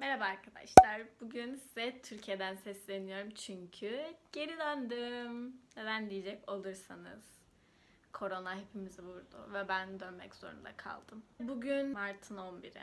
Merhaba arkadaşlar. Bugün size Türkiye'den sesleniyorum çünkü geri döndüm. Neden diyecek olursanız korona hepimizi vurdu ve ben dönmek zorunda kaldım. Bugün Mart'ın 11'i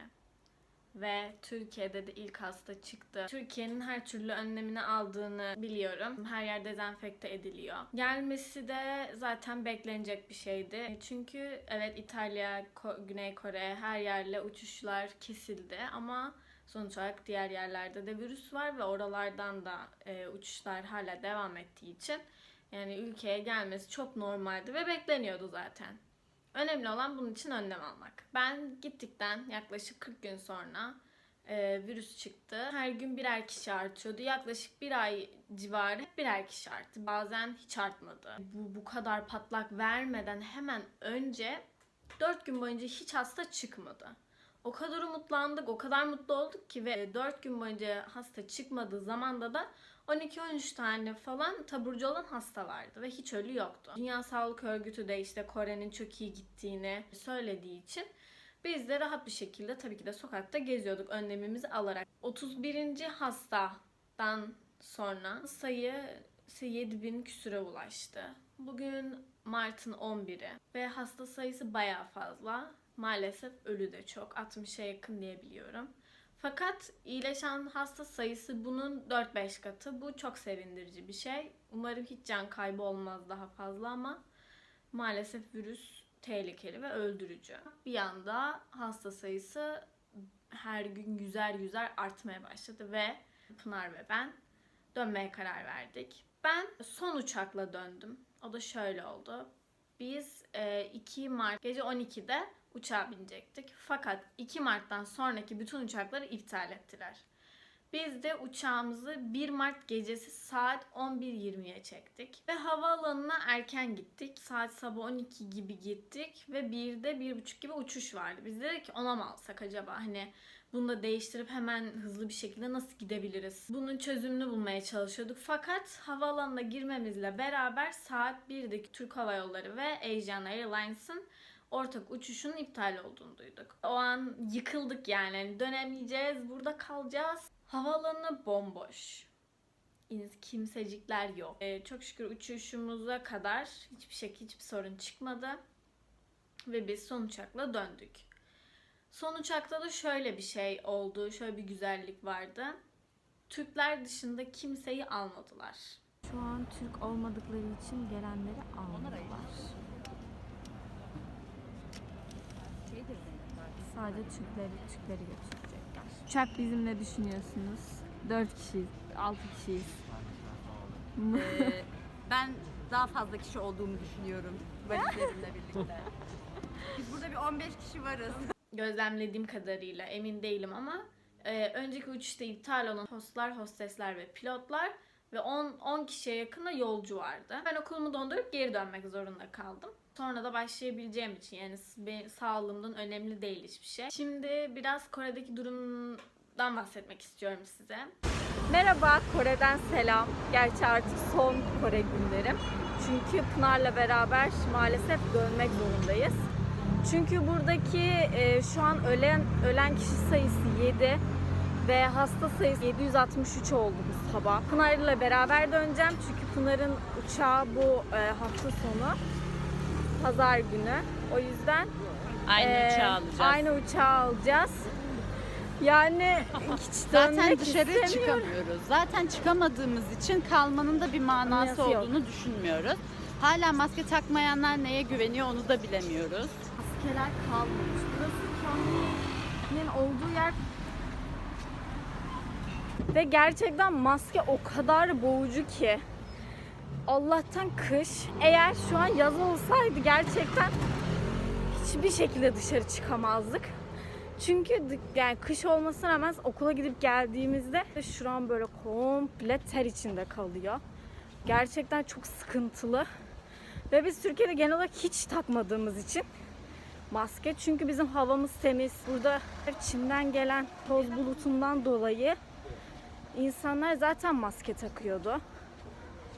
ve Türkiye'de de ilk hasta çıktı. Türkiye'nin her türlü önlemini aldığını biliyorum. Her yer dezenfekte ediliyor. Gelmesi de zaten beklenecek bir şeydi. Çünkü evet İtalya, Ko- Güney Kore her yerle uçuşlar kesildi ama sonuç olarak diğer yerlerde de virüs var ve oralardan da e, uçuşlar hala devam ettiği için yani ülkeye gelmesi çok normaldi ve bekleniyordu zaten. Önemli olan bunun için önlem almak. Ben gittikten yaklaşık 40 gün sonra e, virüs çıktı. Her gün birer kişi artıyordu. Yaklaşık bir ay civarı birer kişi arttı. Bazen hiç artmadı. Bu, bu kadar patlak vermeden hemen önce 4 gün boyunca hiç hasta çıkmadı. O kadar umutlandık, o kadar mutlu olduk ki ve 4 gün boyunca hasta çıkmadığı zamanda da 12-13 tane falan taburcu olan hasta vardı ve hiç ölü yoktu. Dünya Sağlık Örgütü de işte Kore'nin çok iyi gittiğini söylediği için biz de rahat bir şekilde tabii ki de sokakta geziyorduk önlemimizi alarak. 31. hastadan sonra sayı 7000 küsüre ulaştı. Bugün Mart'ın 11'i ve hasta sayısı bayağı fazla. Maalesef ölü de çok. 60'a yakın diyebiliyorum. Fakat iyileşen hasta sayısı bunun 4-5 katı. Bu çok sevindirici bir şey. Umarım hiç can kaybı olmaz daha fazla ama maalesef virüs tehlikeli ve öldürücü. Bir yanda hasta sayısı her gün yüzer yüzer artmaya başladı ve Pınar ve ben dönmeye karar verdik. Ben son uçakla döndüm. O da şöyle oldu. Biz e, 2 Mart gece 12'de uçağa binecektik. Fakat 2 Mart'tan sonraki bütün uçakları iptal ettiler. Biz de uçağımızı 1 Mart gecesi saat 11.20'ye çektik. Ve havaalanına erken gittik. Saat sabah 12 gibi gittik. Ve 1'de 1.30 gibi uçuş vardı. Biz dedik ki ona mı alsak acaba? Hani bunu da değiştirip hemen hızlı bir şekilde nasıl gidebiliriz? Bunun çözümünü bulmaya çalışıyorduk. Fakat havaalanına girmemizle beraber saat 1'deki Türk Hava Yolları ve Asian Airlines'ın ortak uçuşun iptal olduğunu duyduk. O an yıkıldık yani. Hani Dönemeyeceğiz, burada kalacağız. Havaalanı bomboş. İniz kimsecikler yok. Ee, çok şükür uçuşumuza kadar hiçbir şekilde hiçbir sorun çıkmadı. Ve biz son uçakla döndük. Son uçakta da şöyle bir şey oldu. Şöyle bir güzellik vardı. Türkler dışında kimseyi almadılar. Şu an Türk olmadıkları için gelenleri almadılar. Sadece Türkleri, Türkleri götürecekler. Uçak bizim ne düşünüyorsunuz? 4 kişiyiz, 6 kişiyiz. Ee, ben daha fazla kişi olduğumu düşünüyorum valizlerimle birlikte. Biz burada bir 15 kişi varız. Gözlemlediğim kadarıyla emin değilim ama e, önceki uçuşta iptal olan hostlar, hostesler ve pilotlar ve 10 10 kişiye yakın yolcu vardı. Ben okulumu dondurup geri dönmek zorunda kaldım. Sonra da başlayabileceğim için yani sağlığımdan önemli değil hiçbir şey. Şimdi biraz Kore'deki durumdan bahsetmek istiyorum size. Merhaba, Kore'den selam. Gerçi artık son Kore günlerim. Çünkü Pınar'la beraber maalesef dönmek zorundayız. Çünkü buradaki e, şu an ölen ölen kişi sayısı 7 ve hasta sayısı 763 oldu bu sabah. Pınar'la beraber döneceğim çünkü Pınar'ın uçağı bu e, hafta sonu pazar günü. O yüzden Aynı e, uçağı alacağız. Aynı uçağı alacağız. Yani hiç Zaten dışarı çıkamıyoruz. Zaten çıkamadığımız için kalmanın da bir manası yok. olduğunu düşünmüyoruz. Hala maske takmayanlar neye güveniyor onu da bilemiyoruz. maskeler kalmamış. Burası Pyongyang'in olduğu yer ve gerçekten maske o kadar boğucu ki Allah'tan kış. Eğer şu an yaz olsaydı gerçekten hiçbir şekilde dışarı çıkamazdık. Çünkü yani kış olmasına rağmen okula gidip geldiğimizde şuram böyle komple ter içinde kalıyor. Gerçekten çok sıkıntılı. Ve biz Türkiye'de genel olarak hiç takmadığımız için maske. Çünkü bizim havamız temiz. Burada Çin'den gelen toz bulutundan dolayı insanlar zaten maske takıyordu.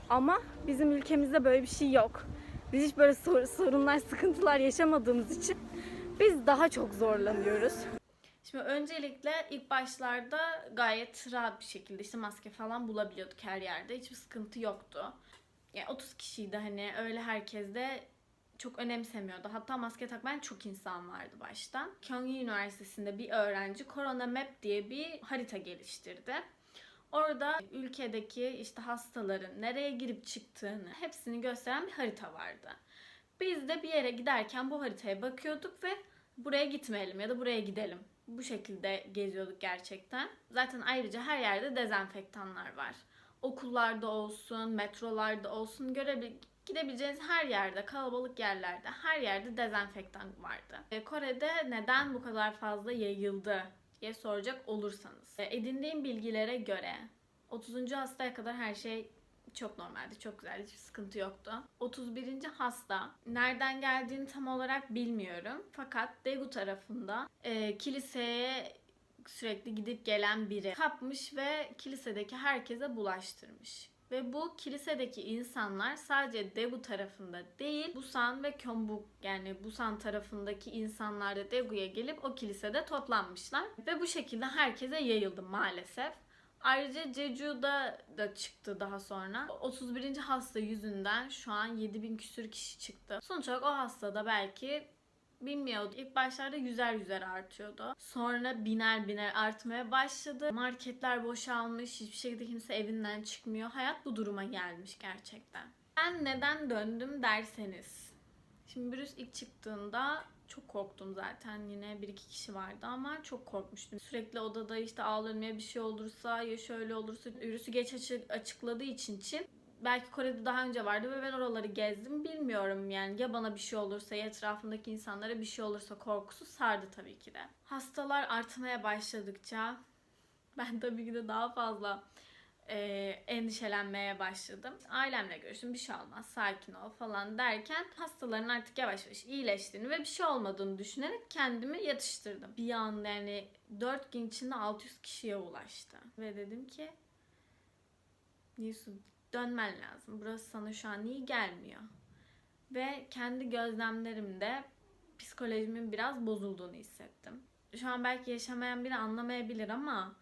Ama bizim ülkemizde böyle bir şey yok. Biz hiç böyle sor- sorunlar, sıkıntılar yaşamadığımız için biz daha çok zorlanıyoruz. Şimdi öncelikle ilk başlarda gayet rahat bir şekilde işte maske falan bulabiliyorduk her yerde. Hiçbir sıkıntı yoktu. Yani 30 kişiydi hani öyle herkes de çok önemsemiyordu. Hatta maske takmayan çok insan vardı başta. Kyonggi Üniversitesi'nde bir öğrenci Corona Map diye bir harita geliştirdi. Orada ülkedeki işte hastaların nereye girip çıktığını hepsini gösteren bir harita vardı. Biz de bir yere giderken bu haritaya bakıyorduk ve buraya gitmeyelim ya da buraya gidelim. Bu şekilde geziyorduk gerçekten. Zaten ayrıca her yerde dezenfektanlar var. Okullarda olsun, metrolarda olsun görebil gidebileceğiniz her yerde, kalabalık yerlerde, her yerde dezenfektan vardı. E, Kore'de neden bu kadar fazla yayıldı diye soracak olursanız. E, Edindiğim bilgilere göre 30. hastaya kadar her şey çok normaldi, çok güzeldi, hiçbir sıkıntı yoktu. 31. hasta nereden geldiğini tam olarak bilmiyorum. Fakat Daegu tarafında e, kiliseye sürekli gidip gelen biri kapmış ve kilisedeki herkese bulaştırmış. Ve bu kilisedeki insanlar sadece Daegu tarafında değil, Busan ve Gyeongbuk yani Busan tarafındaki insanlar da Daegu'ya gelip o kilisede toplanmışlar. Ve bu şekilde herkese yayıldı maalesef. Ayrıca Jeju'da da çıktı daha sonra. 31. hasta yüzünden şu an 7000 küsür kişi çıktı. Sonuç olarak o hastada belki bilmiyordu. İlk başlarda yüzer yüzer artıyordu. Sonra biner biner artmaya başladı. Marketler boşalmış. Hiçbir şekilde kimse evinden çıkmıyor. Hayat bu duruma gelmiş gerçekten. Ben neden döndüm derseniz. Şimdi virüs ilk çıktığında çok korktum zaten. Yine bir iki kişi vardı ama çok korkmuştum. Sürekli odada işte ağlarım ya bir şey olursa ya şöyle olursa. Virüsü geç açı- açıkladığı için Çin belki Kore'de daha önce vardı ve ben oraları gezdim bilmiyorum yani ya bana bir şey olursa ya etrafındaki insanlara bir şey olursa korkusu sardı tabii ki de. Hastalar artmaya başladıkça ben tabii ki de daha fazla e, endişelenmeye başladım. Ailemle görüştüm bir şey olmaz sakin ol falan derken hastaların artık yavaş yavaş iyileştiğini ve bir şey olmadığını düşünerek kendimi yatıştırdım. Bir an yani 4 gün içinde 600 kişiye ulaştı. Ve dedim ki Yusuf dönmen lazım. Burası sana şu an iyi gelmiyor. Ve kendi gözlemlerimde psikolojimin biraz bozulduğunu hissettim. Şu an belki yaşamayan biri anlamayabilir ama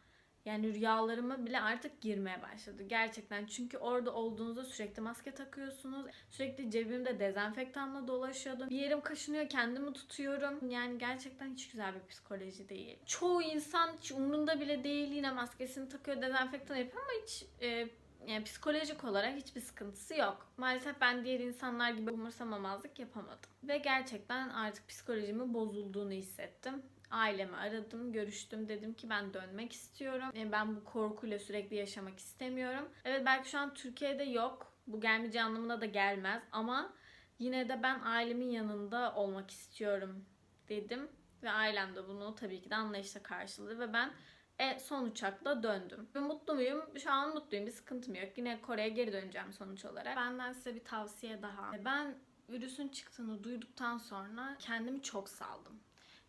yani rüyalarıma bile artık girmeye başladı. Gerçekten çünkü orada olduğunuzda sürekli maske takıyorsunuz. Sürekli cebimde dezenfektanla dolaşıyordum. Bir yerim kaşınıyor kendimi tutuyorum. Yani gerçekten hiç güzel bir psikoloji değil. Çoğu insan hiç umrunda bile değil yine maskesini takıyor dezenfektan yapıyor ama hiç e, yani psikolojik olarak hiçbir sıkıntısı yok. Maalesef ben diğer insanlar gibi umursamamazlık yapamadım. Ve gerçekten artık psikolojimin bozulduğunu hissettim. Ailemi aradım, görüştüm. Dedim ki ben dönmek istiyorum. Yani ben bu korkuyla sürekli yaşamak istemiyorum. Evet belki şu an Türkiye'de yok. Bu gelmeyeceği anlamına da gelmez. Ama yine de ben ailemin yanında olmak istiyorum dedim. Ve ailem de bunu tabii ki de anlayışla karşıladı. Ve ben e, son uçakla döndüm. Ve mutlu muyum? Şu an mutluyum. Bir sıkıntım yok. Yine Kore'ye geri döneceğim sonuç olarak. Benden size bir tavsiye daha. Ben virüsün çıktığını duyduktan sonra kendimi çok saldım.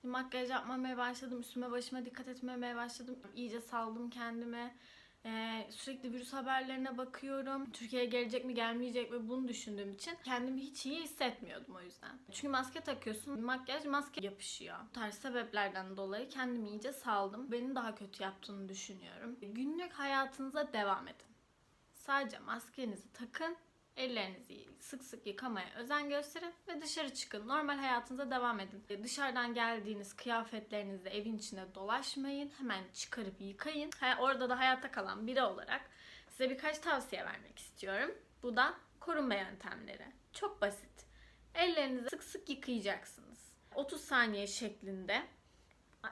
Makyaj yapmamaya başladım. Üstüme başıma dikkat etmemeye başladım. İyice saldım kendime. Ee, sürekli virüs haberlerine bakıyorum. Türkiye'ye gelecek mi gelmeyecek mi bunu düşündüğüm için kendimi hiç iyi hissetmiyordum o yüzden. Çünkü maske takıyorsun. Makyaj maske yapışıyor. Bu tarz sebeplerden dolayı kendimi iyice saldım. Beni daha kötü yaptığını düşünüyorum. Günlük hayatınıza devam edin. Sadece maskenizi takın. Ellerinizi sık sık yıkamaya özen gösterin ve dışarı çıkın. Normal hayatınıza devam edin. Dışarıdan geldiğiniz kıyafetlerinizle evin içinde dolaşmayın. Hemen çıkarıp yıkayın. Orada da hayatta kalan biri olarak size birkaç tavsiye vermek istiyorum. Bu da korunma yöntemleri. Çok basit. Ellerinizi sık sık yıkayacaksınız. 30 saniye şeklinde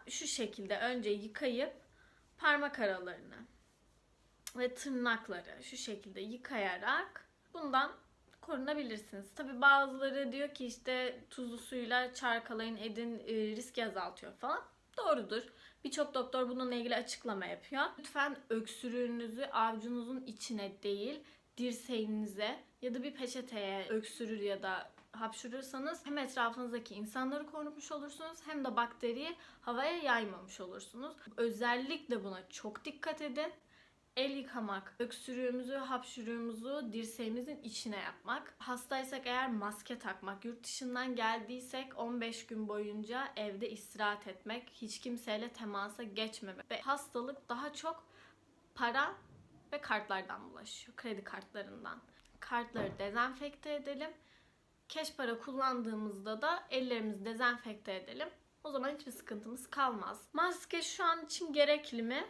şu şekilde önce yıkayıp parmak aralarını ve tırnakları şu şekilde yıkayarak bundan korunabilirsiniz. Tabi bazıları diyor ki işte tuzlu suyla çarkalayın edin e, riski azaltıyor falan. Doğrudur. Birçok doktor bununla ilgili açıklama yapıyor. Lütfen öksürüğünüzü avucunuzun içine değil dirseğinize ya da bir peçeteye öksürür ya da hapşırırsanız hem etrafınızdaki insanları korumuş olursunuz hem de bakteriyi havaya yaymamış olursunuz. Özellikle buna çok dikkat edin. El yıkamak, öksürüğümüzü, hapşırığımızı dirseğimizin içine yapmak. Hastaysak eğer maske takmak. Yurt dışından geldiysek 15 gün boyunca evde istirahat etmek. Hiç kimseyle temasa geçmemek. Ve hastalık daha çok para ve kartlardan bulaşıyor. Kredi kartlarından. Kartları dezenfekte edelim. Keş para kullandığımızda da ellerimizi dezenfekte edelim. O zaman hiçbir sıkıntımız kalmaz. Maske şu an için gerekli mi?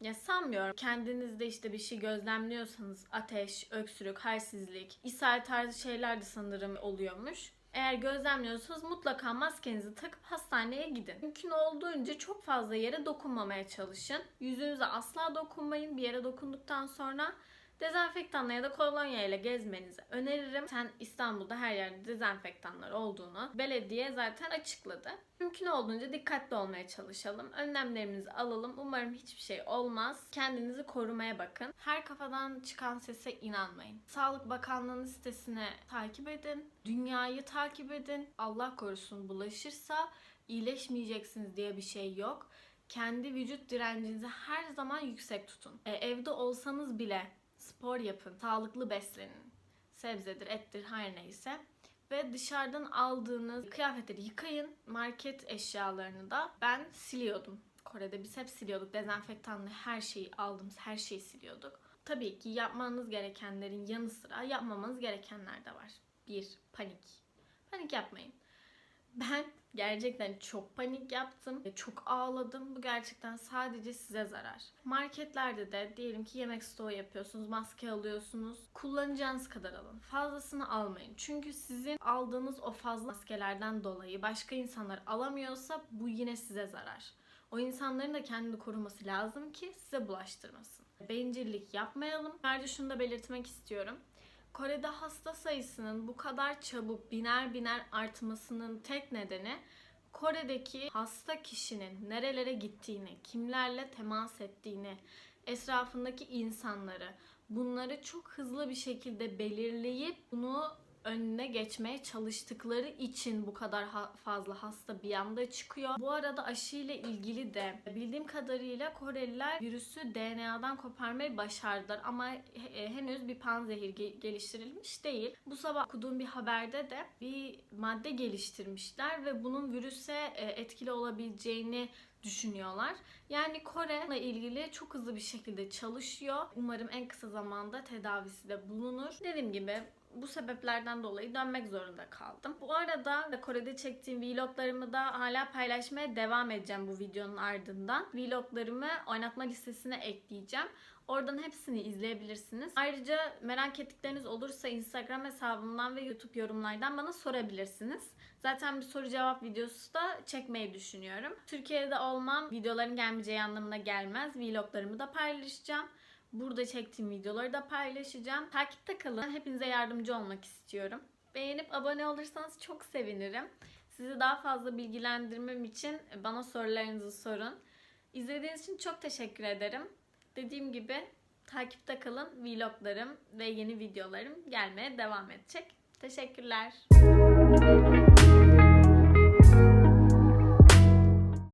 Ya sanmıyorum. Kendinizde işte bir şey gözlemliyorsanız ateş, öksürük, halsizlik, ishal tarzı şeyler de sanırım oluyormuş. Eğer gözlemliyorsanız mutlaka maskenizi takıp hastaneye gidin. Mümkün olduğunca çok fazla yere dokunmamaya çalışın. Yüzünüze asla dokunmayın. Bir yere dokunduktan sonra dezenfektanla ya da kolonya ile gezmenizi öneririm. Sen İstanbul'da her yerde dezenfektanlar olduğunu belediye zaten açıkladı. Mümkün olduğunca dikkatli olmaya çalışalım. Önlemlerimizi alalım. Umarım hiçbir şey olmaz. Kendinizi korumaya bakın. Her kafadan çıkan sese inanmayın. Sağlık Bakanlığı'nın sitesine takip edin. Dünyayı takip edin. Allah korusun bulaşırsa iyileşmeyeceksiniz diye bir şey yok. Kendi vücut direncinizi her zaman yüksek tutun. E, evde olsanız bile spor yapın, sağlıklı beslenin. Sebzedir, ettir her neyse ve dışarıdan aldığınız kıyafetleri yıkayın. Market eşyalarını da ben siliyordum. Kore'de biz hep siliyorduk. Dezenfektanlı her şeyi aldığımız her şeyi siliyorduk. Tabii ki yapmanız gerekenlerin yanı sıra yapmamanız gerekenler de var. Bir, panik. Panik yapmayın. Ben gerçekten çok panik yaptım. Çok ağladım. Bu gerçekten sadece size zarar. Marketlerde de diyelim ki yemek stoğu yapıyorsunuz, maske alıyorsunuz. Kullanacağınız kadar alın. Fazlasını almayın. Çünkü sizin aldığınız o fazla maskelerden dolayı başka insanlar alamıyorsa bu yine size zarar. O insanların da kendini koruması lazım ki size bulaştırmasın. Bencillik yapmayalım. Ayrıca şunu da belirtmek istiyorum. Kore'de hasta sayısının bu kadar çabuk biner biner artmasının tek nedeni Kore'deki hasta kişinin nerelere gittiğini, kimlerle temas ettiğini, etrafındaki insanları bunları çok hızlı bir şekilde belirleyip bunu önüne geçmeye çalıştıkları için bu kadar ha- fazla hasta bir anda çıkıyor. Bu arada aşı ile ilgili de bildiğim kadarıyla Koreliler virüsü DNA'dan koparmayı başardılar ama he- henüz bir panzehir ge- geliştirilmiş değil. Bu sabah okuduğum bir haberde de bir madde geliştirmişler ve bunun virüse e, etkili olabileceğini düşünüyorlar. Yani Kore ile ilgili çok hızlı bir şekilde çalışıyor. Umarım en kısa zamanda tedavisi de bulunur. Dediğim gibi bu sebeplerden dolayı dönmek zorunda kaldım. Bu arada Kore'de çektiğim vloglarımı da hala paylaşmaya devam edeceğim bu videonun ardından. Vloglarımı oynatma listesine ekleyeceğim. Oradan hepsini izleyebilirsiniz. Ayrıca merak ettikleriniz olursa Instagram hesabımdan ve YouTube yorumlardan bana sorabilirsiniz. Zaten bir soru cevap videosu da çekmeyi düşünüyorum. Türkiye'de olmam videoların gelmeyeceği anlamına gelmez. Vloglarımı da paylaşacağım. Burada çektiğim videoları da paylaşacağım. Takipte kalın. Hepinize yardımcı olmak istiyorum. Beğenip abone olursanız çok sevinirim. Sizi daha fazla bilgilendirmem için bana sorularınızı sorun. İzlediğiniz için çok teşekkür ederim. Dediğim gibi takipte kalın. Vloglarım ve yeni videolarım gelmeye devam edecek. Teşekkürler.